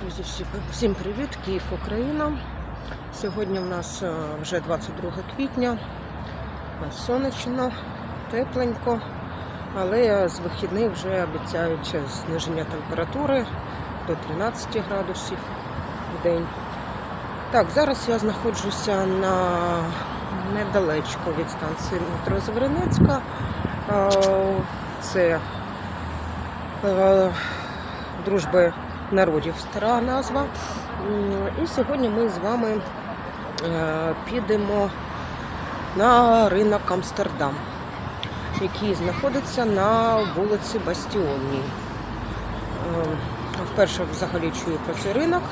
Друзі, всім привіт! Київ, Україна. Сьогодні в нас е, вже 22 квітня. Е, Сонячно, тепленько, але з вихідних вже обіцяють зниження температури до 13 градусів в день. Так, зараз я знаходжуся на недалечко від станції метро Зверинецька. Е, Це е, дружби народів стара назва. І сьогодні ми з вами е, підемо на ринок Амстердам, який знаходиться на вулиці Бастіонній. Е, Вперше взагалі чую про цей ринок.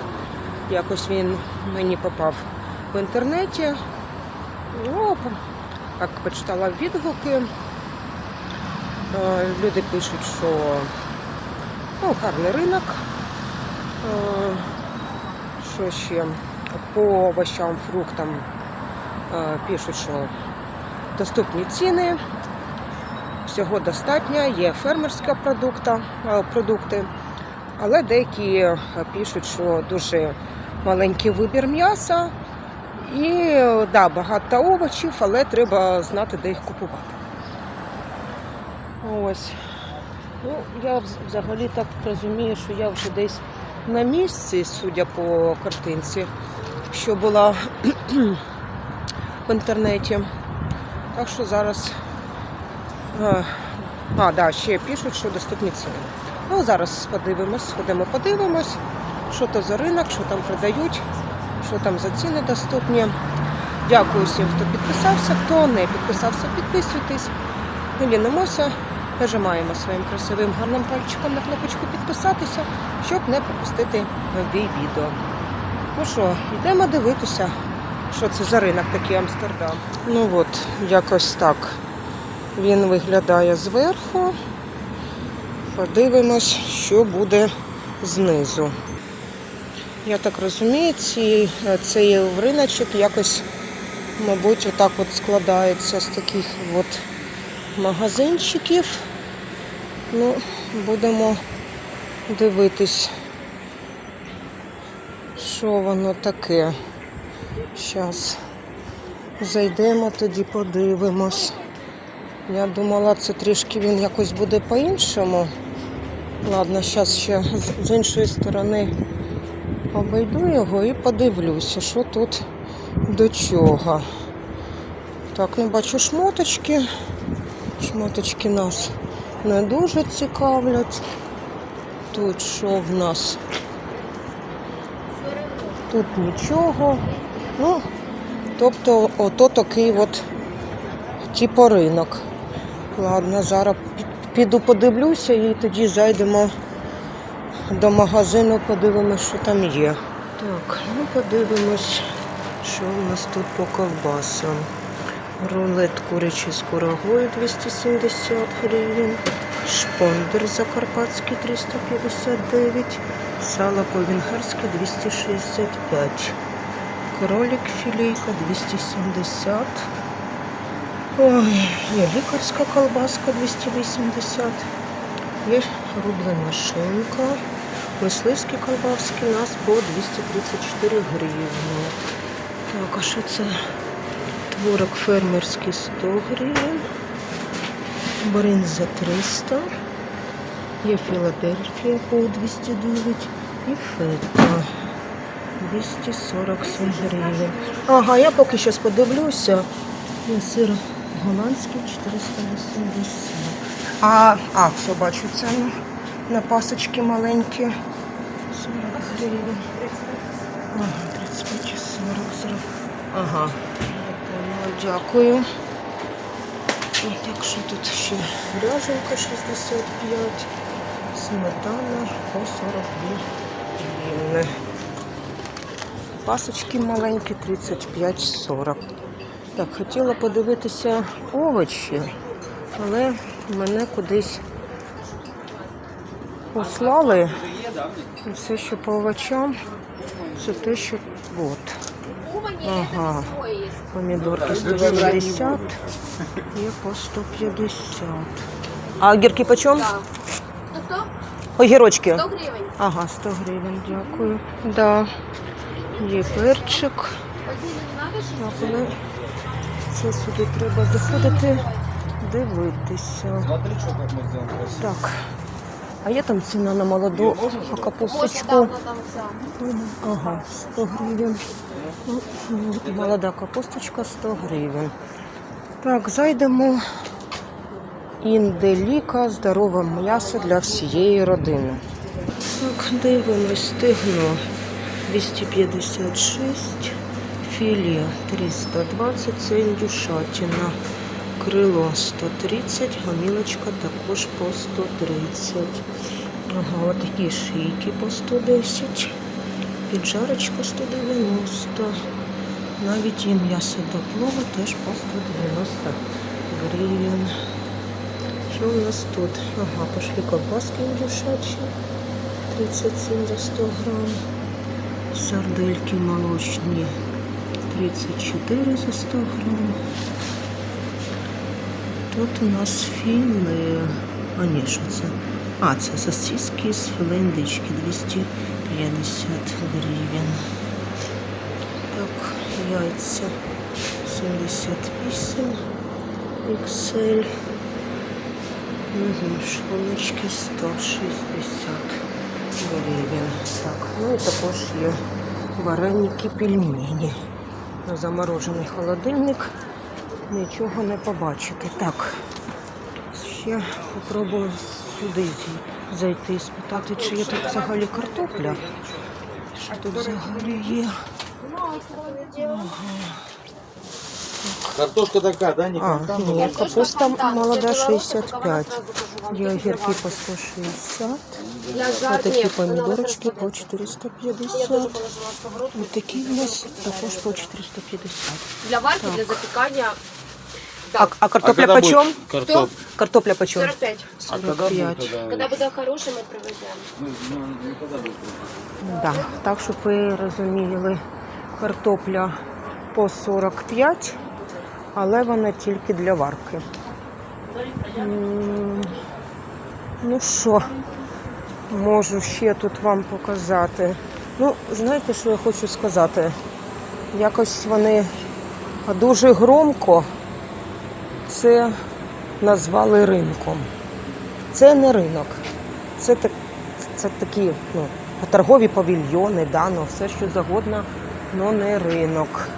Якось він мені попав в інтернеті. Ну, так почитала відгуки. Е, Люди пишуть, що ну, гарний ринок. Що ще? По овощам, фруктам пишуть, що доступні ціни, всього достатньо, є фермерська продукти, але деякі пишуть, що дуже маленький вибір м'яса і да, багато овочів, але треба знати, де їх купувати. Ось. Ну, я взагалі так розумію, що я вже десь на місці, судя по картинці, що була в інтернеті. Так що зараз. е, А, да, ще пишуть, що доступні ціни. Ну, зараз подивимось, сходимо, подивимось, що то за ринок, що там продають, що там за ціни доступні. Дякую всім, хто підписався. Хто не підписався, підписуйтесь. Не лінимося. Нажимаємо своїм красивим гарним пальчиком на кнопочку підписатися, щоб не пропустити нові відео. Ну що, йдемо дивитися, що це за ринок такий Амстердам. Ну от, якось так він виглядає зверху. Подивимось, що буде знизу. Я так розумію, ці, цей риночок якось, мабуть, отак от складається з таких от магазинчиків. Ну, будемо дивитись, що воно таке. Зараз зайдемо, тоді подивимось. Я думала, це трішки він якось буде по-іншому. Ладно, зараз ще з- іншої сторони обійду його і подивлюся, що тут до чого. Так, ну бачу шмоточки. Шмоточки нас не дуже цікавлять. Тут що в нас? Тут нічого. Ну, тобто, ото такий от типу ринок. Ладно, зараз піду подивлюся і тоді зайдемо до магазину, подивимось, що там є. Так, ну подивимось, що у нас тут по ковбасам. Рулет курячий з курагою 270 гривень. Шпондер закарпатський 359. Сало по-венгерськи 265. Кролик філейка 270. Ой, є лікарська колбаска 280. Є рублена шинка. Мисливські колбаски у нас по 234 гривні. Так, а що це? Творог фермерський 100 гривень. Бринза 300. Є Філадельфія по 209 і фета 247 гривень. Ага, я поки що подивлюся. Сир голландський 480. А, а, все бачу ціну. На пасочки маленькі. 40 гривень. Ага, 35 40 40. Ага. Дякую. І так що тут ще ряженка 65, сметана по 42 гривни. Пасочки маленькі 35-40. Так, хотіла подивитися овочі, але мене кудись послали. Все, що по овочам, це те, що от. Ага. Помідорки 170 і по 150. А огірки по чому? Огірочки. 100 гривень. Ага, 100 гривень, дякую. Да. Є перчик. Але це сюди треба заходити, дивитися. Так. А є там ціна на молоду капусточку? Ага, 100 гривень. Ну, Молода капусточка 100 гривень. Так, зайдемо. Інделіка, здорове м'ясо для всієї родини. Так, дивимось, стегно 256, філе 320, це індюшатина. Крило 130, гамілочка також по 130. Ага, отакі шийки по 110. Піджарочка 190. Навіть і м'ясо до плова теж по 190 гривень. Що у нас тут? Ага, пошли ковбаски індюшачі. 37 за 100 грам. Сардельки молочні 34 за 100 грам. Тут у нас філе. А ні, що це? А, це сосиски з філе індички 250 гривень. Так, яйця 78 XL. Угу, шлуночки 160 гривень. Так, ну і також є вареники пельмені. Заморожений холодильник. Нічого не побачити. Так, ще попробую сюди зайти і спитати, чи є тут взагалі картопля. Що тут взагалі є? Картошка такая, да, не А, ні, капуста молода 65. Є огірки по 160. Для Ось такі помідорочки по Я 450. теж. Ось такі у нас також по 450. Для варки, для запікання. А, а картопля когда почем? будет картоп? Картопля почем? 45. А когда будет 45. тогда? Коли буде хороший, ми привеземо. Ну, ну, ну, когда? Да. Так, щоб ви розуміли, картопля по 45, але вона тільки для варки. Ну що, можу ще тут вам показати. Ну, знаєте, що я хочу сказати? Якось вони дуже громко це назвали ринком. Це не ринок. Це, так, це такі ну, торгові павільйони, да, ну, все що завгодно, але не ринок.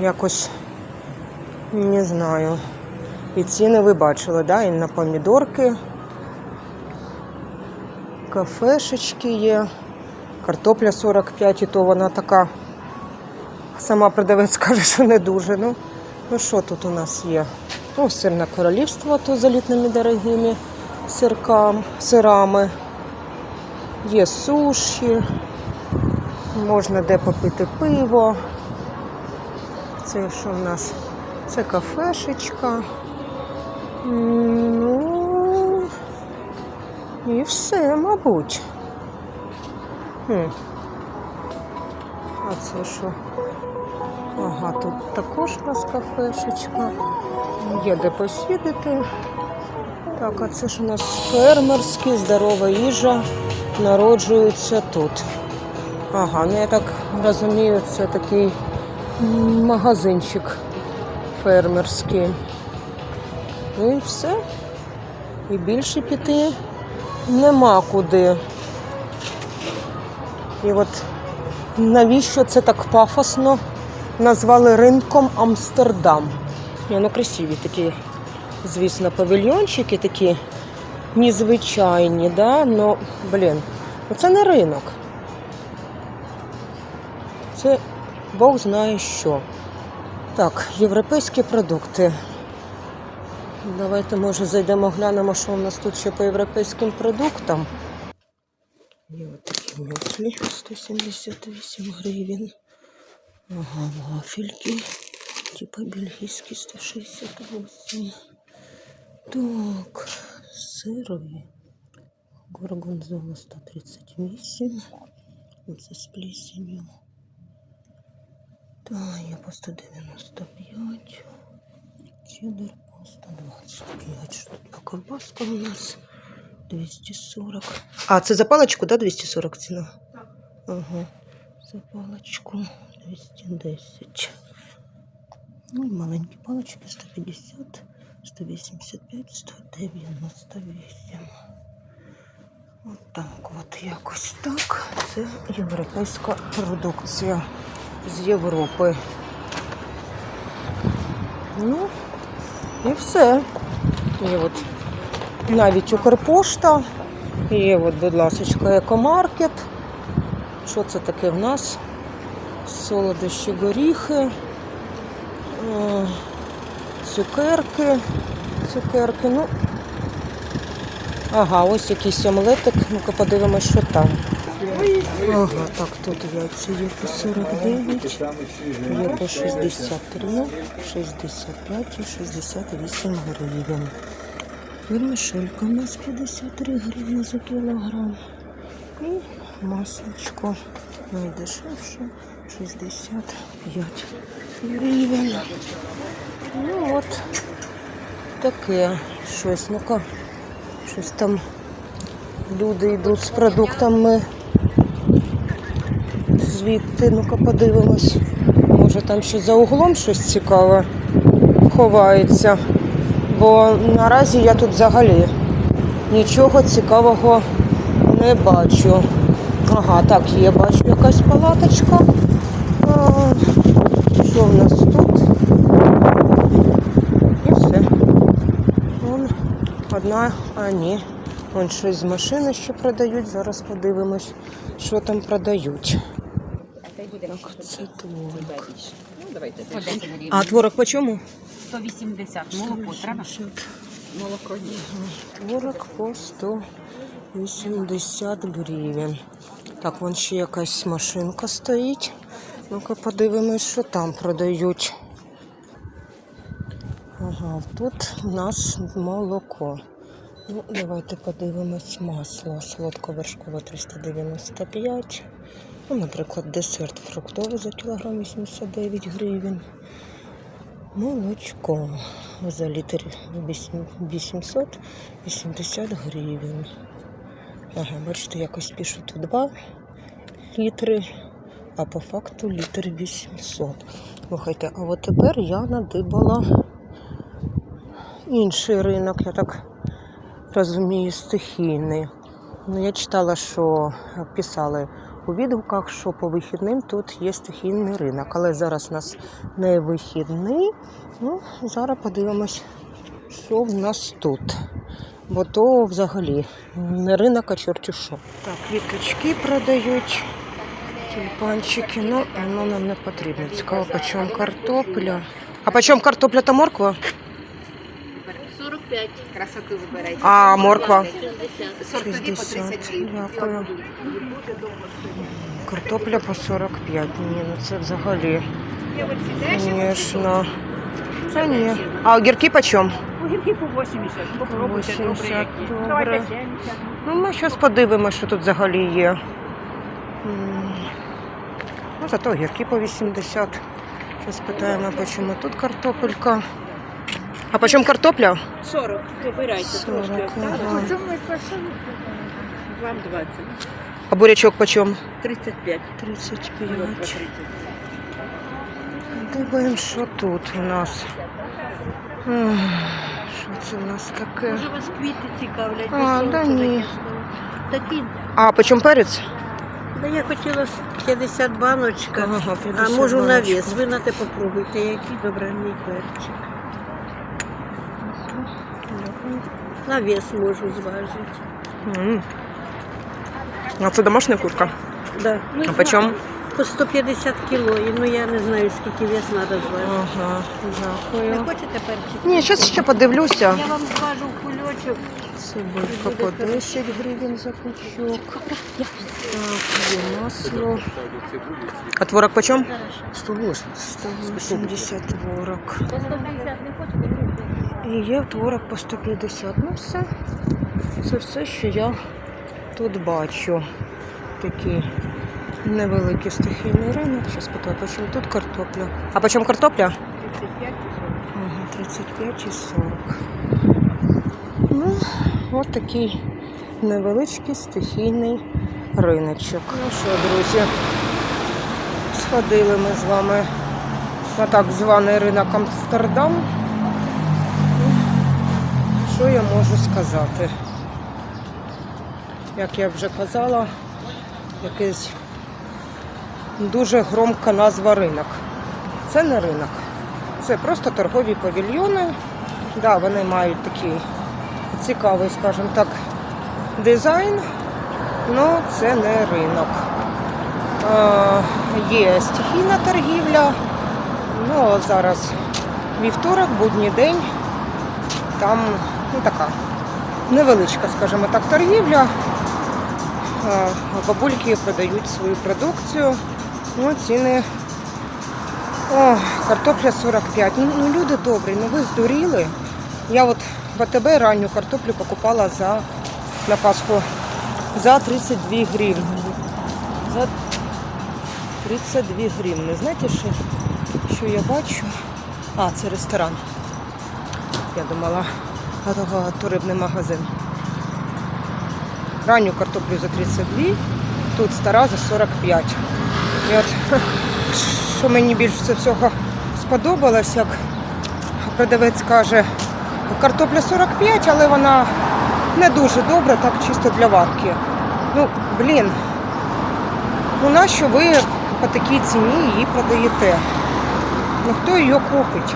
Якось не знаю. І ціни ви бачили, да? і на помідорки, кафешечки є, картопля 45, і то вона така. Сама продавець каже, що не дуже. Ну, ну що тут у нас є? Ну, сирне королівство, то з елітними дорогими сиркам, сирами. Є суші, можна де попити пиво. Це що в нас? Це кафешечка. Ну і все, мабуть. Хм. А це що? Ага, тут також у нас кафешечка. Є де посідати. Так, а це ж у нас фермерські, здорова їжа народжується тут. Ага, ну я так розумію, це такий магазинчик фермерський. Ну і все. І більше піти нема куди. І от навіщо це так пафосно назвали ринком Амстердам? Ні, ну красиві такі, звісно, павільйончики такі незвичайні, да? Ну, блін, ну це не ринок. Це Бог знає що. Так, європейські продукти. Давайте, може, зайдемо, глянемо, що у нас тут ще по європейським продуктам. Такі мюслі 178 гривень. Ага, вафельки. Типа бельгійські 168. Так, сирові. Горгонзола 138. Оце з плесенью. Та, є по 195. Чеддер по 125 штук. А колбаска у нас 240. А, це за паличку, да, 240 ціна? Так. Ага. За паличку 210. Ну, маленькі палички 150, 185, 198. Отак от якось так. Це європейська продукція з Європи. Ну, і все. І от навіть Укрпошта. І от, будь ласка, екомаркет. Що це таке в нас? Солодощі горіхи, е, цукерки. Цукерки. Ну, ага, ось якийсь омлетик. Ну-ка подивимось, що там. Ага, так, тут яйця є по 49. Є по 63, 65 і 68 гривень. Вермишелька у нас 53 гривні за кілограм. І масличко найдешевше 65 гривень. Ну от таке щось. Ну-ка, щось там люди йдуть з продуктами звідти. Ну-ка подивимось. Може там ще за углом щось цікаве ховається. Бо наразі я тут взагалі нічого цікавого не бачу. Ага, так, є, бачу якась палаточка. А, що в нас тут? І все. Вон одна, а ні. Вон щось з машини ще продають. Зараз подивимось, що там продають. Так, це творог. А творог по чому? 180. Молоко треба? Молоко є. Творог по 180 гривень. Так, вон ще якась машинка стоїть. Ну-ка подивимось, що там продають. Ага, тут у нас молоко. Ну, давайте подивимось масло. Солодковершкове 395. Ну, наприклад, десерт фруктовий за кілограм 89 гривень. Молочко за літр вісім- 880 гривень. Ага, бачите, якось пишуть 2 літри, а по факту літр 800. Слухайте, а от тепер я надибала інший ринок, я так розумію, стихійний. Ну, я читала, що писали у відгуках, що по вихідним тут є стихійний ринок, але зараз у нас не вихідний. Ну, зараз подивимось, що в нас тут. Бо то взагалі не ринок, а чорті що. Так, квіточки продають, тюльпанчики. Ну, воно нам не потрібно. Цікаво, по картопля. А по картопля та морква? 45. Красоту вибирайте. А морква? 40 по 30. Дякую. Картопля по 45. Ні, ну це взагалі. Звісно. Та ні. А огірки по чому? Огірки по 80. Попробуйте 80, добре які. добре. Давайте 70. Ну, ми зараз подивимося, що тут взагалі є. Ну, зато огірки по 80. Зараз питаємо, по чому тут картопелька. А по чому картопля? 40. Вибирайте 40, трошки. ага. Вам 20. А бурячок по чому? 35. 35. Дивимо, що тут у нас. Ах, Що це у нас таке? Може вас квіти цікавлять? А, да ні. Такі, А по чому перець? да я хотіла 50 баночка, Ага, а можу на баночка. вес. Ви на те попробуйте, який добраний перчик. На вес можу зважити. М. А це домашня курка? Да. А по чому? По 150 кіло, і ну я не знаю, скільки вес треба зважити. Ага, Не дякую. хочете перчик? Ні, зараз ще подивлюся. Я вам зважу в кульочок. Цибулька по 10 гривень за пучок. Так, є масло. А творог по чому? 180. 180 творог. І є творог по 150. Ну все. Це все, що я тут бачу. Такий невеликий стихійний ринок. Зараз питаю, по чому тут картопля. А по чому картопля? 35 і Ага, 35 і 40. Ну, от такий невеличкий стихійний риночок. Ну що, друзі, сходили ми з вами на так званий ринок Амстердам. Що я можу сказати? Як я вже казала, якийсь дуже громка назва ринок. Це не ринок. Це просто торгові павільйони. Да, вони мають такий цікавий, скажімо так, дизайн, але це не ринок. Е, є стихійна торгівля. Ну, а зараз вівторок, будній день. Там ну, така невеличка, скажімо так, торгівля. Е, Бабульки продають свою продукцію. Ну, ціни. О, картопля 45. Ну, ну люди добрі, ну ви здуріли. Я от в АТБ ранню картоплю покупала за на Пасху за 32 гривні. За 32 гривні. Знаєте, що, що я бачу? А, це ресторан. Я думала, рибний магазин. Ранню картоплю за 32, тут стара за 45. І от що мені більше всього сподобалось, як продавець каже, картопля 45, але вона не дуже добра, так чисто для варки. Ну, блін, ну нащо ви по такій ціні її продаєте? Ну хто її купить?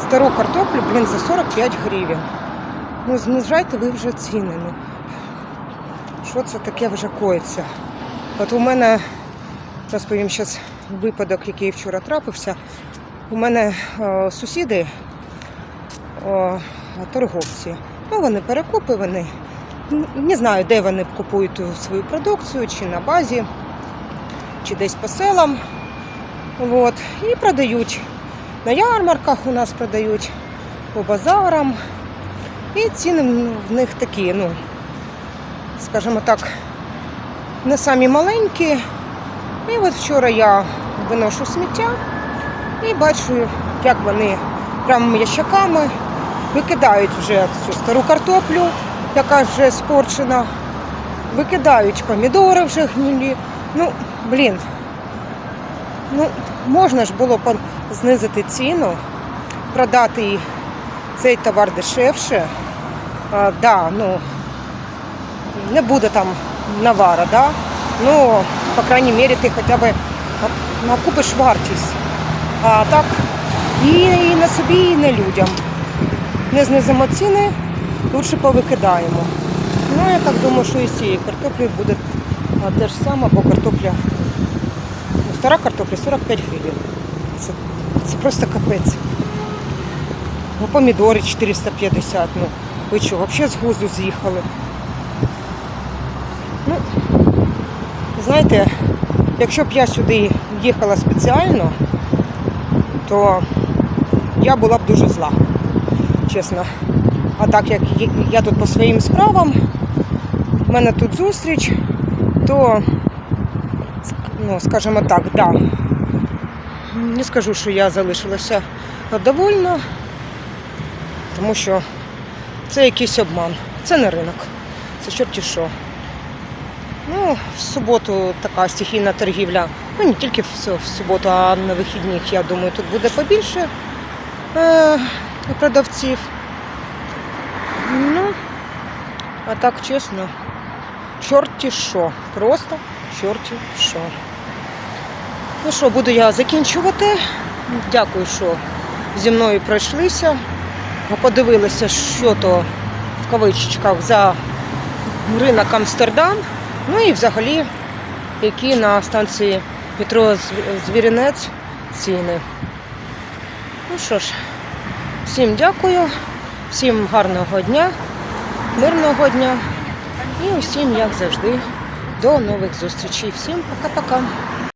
Стару картоплю, блін, за 45 гривень. Ну, знижайте ви вже ціни. Ну. Що це таке вже коїться? От у мене, розповім зараз випадок, який вчора трапився. У мене е, сусіди е, торговці. Ну, вони перекупи, вони не знаю, де вони купують свою продукцію, чи на базі, чи десь по селам. От, і продають. На ярмарках у нас продають по базарам. І ціни в них такі, ну, скажімо так, не самі маленькі. І от вчора я виношу сміття і бачу, як вони прямо ящиками викидають вже цю стару картоплю, яка вже спорчена, викидають помідори вже гнилі. Ну, блін, ну можна ж було знизити ціну, продати цей товар дешевше. А, да, ну, не буде там навара, да? ну, по крайней мере, ти хоча б ну, купиш вартість. А так і, і на собі, і на людям. Не знизимо ціни, лучше повикидаємо. Ну, я так думаю, що і з цією картоплею буде те ж саме, бо картопля, ну, стара картопля 45 гривень. Це, це просто капець. Ну, помідори 450, ну, ви що, взагалі з глузду з'їхали? Ну, знаєте, якщо б я сюди їхала спеціально, то я була б дуже зла, чесно. А так як я тут по своїм справам, в мене тут зустріч, то, ну, скажімо так, да. Не скажу, що я залишилася довольна, тому що це якийсь обман. Це не ринок, це чорті що. Ну, в суботу така стихійна торгівля. Ну, не тільки в, суботу, а на вихідних, я думаю, тут буде побільше е, продавців. Ну, а так чесно, чорті що. Просто чорті що. Ну що, буду я закінчувати. Дякую, що зі мною пройшлися. Подивилися, що то в кавичечках за ринок Амстердам. Ну і взагалі, які на станції метро Зв- Звіринець ціни. Ну що ж, всім дякую, всім гарного дня, мирного дня і усім, як завжди, до нових зустрічей. Всім пока-пока.